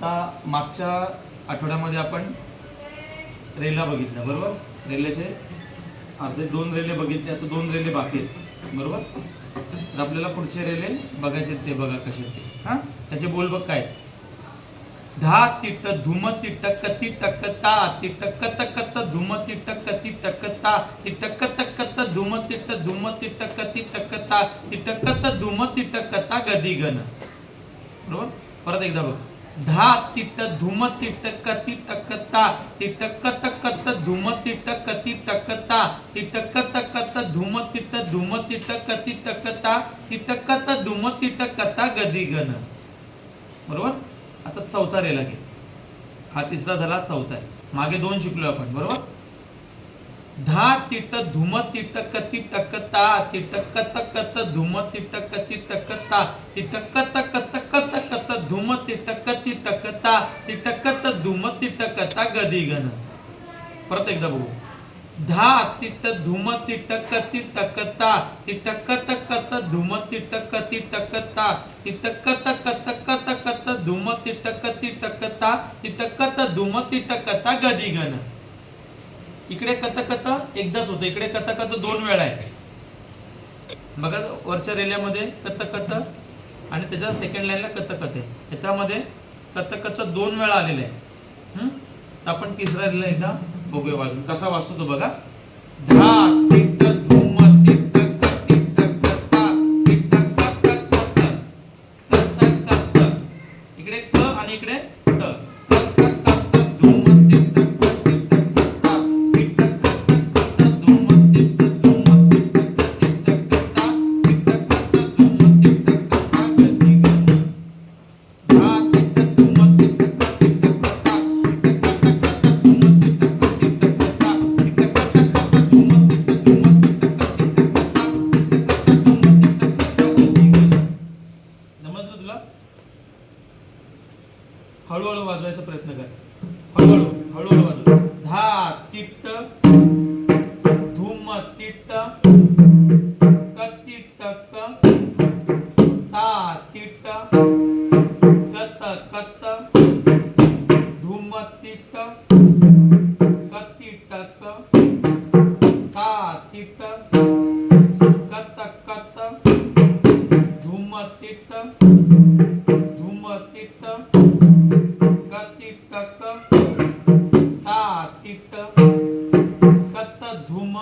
आता मागच्या आठवड्यामध्ये आपण रेला बघितल्या बरोबर? रेल्वेचे अर्धे दोन रेल्वे बघितले आता दोन रेल्वे बाकी आहेत बरोबर? तर आपल्याला पुढचे रेल्वे बघायचे ते बघा कसे ते. हां? त्याचे बोल बघ काय धा तिट्ट धुम तिट्ट कती टक ता तिट्ट कत कत धुम तिट्ट कती टक ता तिट्ट कत कत धुम तिट्ट धुम तिट्ट कती टक ता तिट्ट कत धुम तिट्ट कता गदी गण. बरोबर? परत एकदा बघ. धा तिट्ट धुम तिट्ट कती टक ता कत कत धुम तिट्ट कती टक ता कत कत धुम तिट्ट धुम तिट्ट कती टक कत धुम तिट्ट कता गदी गण. बरोबर? आता चौथा रेला घे. हा तिसरा झाला चौथा आहे. मागे दोन शिकलो आपण बरोबर? धा तिट धुम तिट कती टकता तिट कत कत धुम तिट कती टकता तिट टकता तिट धुमत धुम गदी गण परत एकदा बघू. धा तिट धुमत तिट कती टकता कत धुमत धुम तिट कती कत कत कत धुमत धुम तिट कती धुमत तिट कत गदी गण इकडे कत कत एकदाच होतं. इकडे कत कत दोन वेळा आहे. बघा वरच्या रेल्यामध्ये कत कत आणि त्याच्या सेकंड लाईनला कत कत आहे. याच्यामध्ये कत दोन वेळा आलेलं आहे. तर आपण तिसरा रेला एकदा बघूया वाजून कसा वाचतो तो बघा. धा ता तिट्ट कत कत धुम तिट्ट धुम तिट्ट कती टक ता तिट्ट कत धुम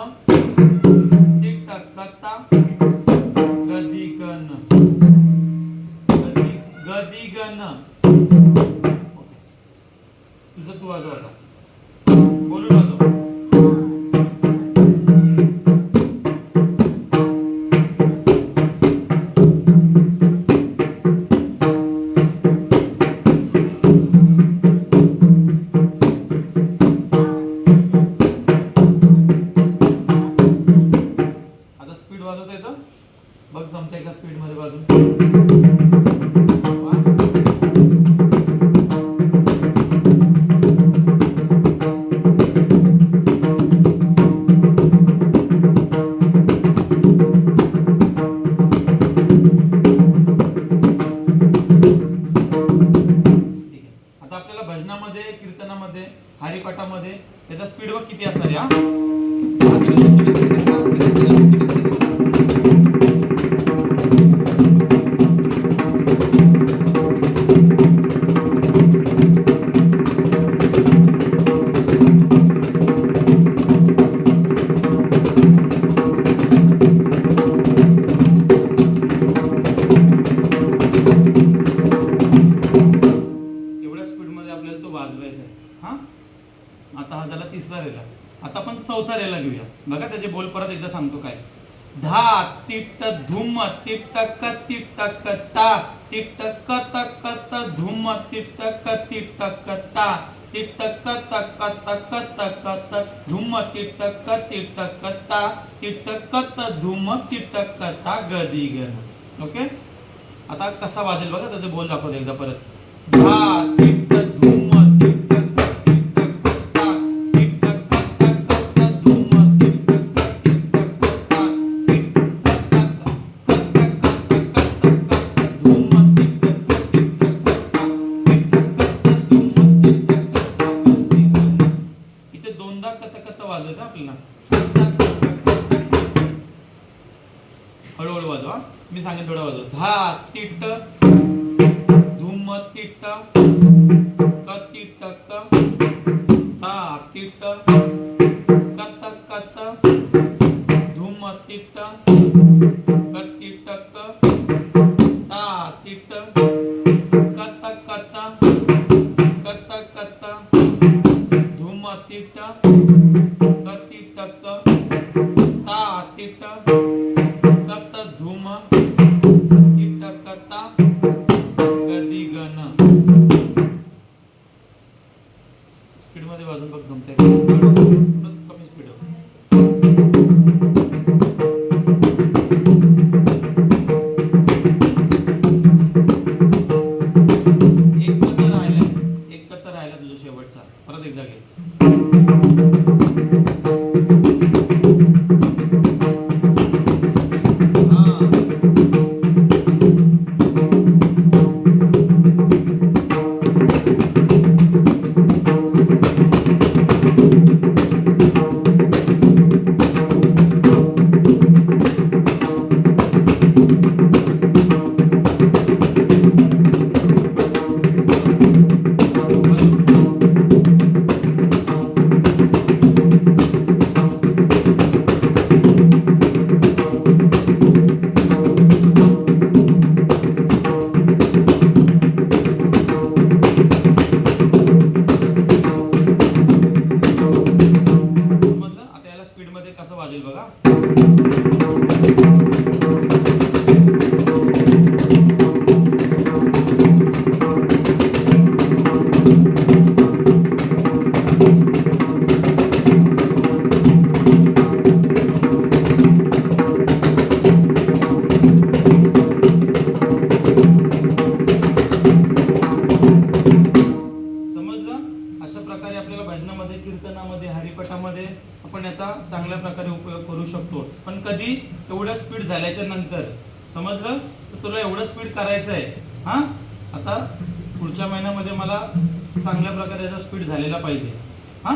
बघ एका का स्पीडमध्ये वाजून आता आपल्याला भजनामध्ये कीर्तनामध्ये हरिपाठामध्ये त्याचा स्पीड वर्क किती असणार या स्पीडमध्ये तो वाजवायचा आहे हां आता हा झाला तिसरा रेला आता आपण चौथा रेला घेऊया बघा त्याचे बोल परत एकदा सांगतो काय धा तिट्ट धुम तिट्ट कतिट्ट कता तिट्ट कत कत धुम तिट्ट कतिट्ट कता तिट्ट कत कत कत कत धुम तिट्ट कतिट्ट कता तिट्ट कत धुम तिट्ट कता गदी गण ओके आता कसा वाजेल बघा त्याचे बोल दाखवतो एकदा परत धा Santa. शकतो. पण कधी एवढं स्पीड झाल्याच्यानंतर समजलं? तर तुला एवढं स्पीड करायचं आहे हा? आता पुढच्या महिन्यामध्ये मला चांगल्या प्रकारे याचा स्पीड झालेला पाहिजे. हा?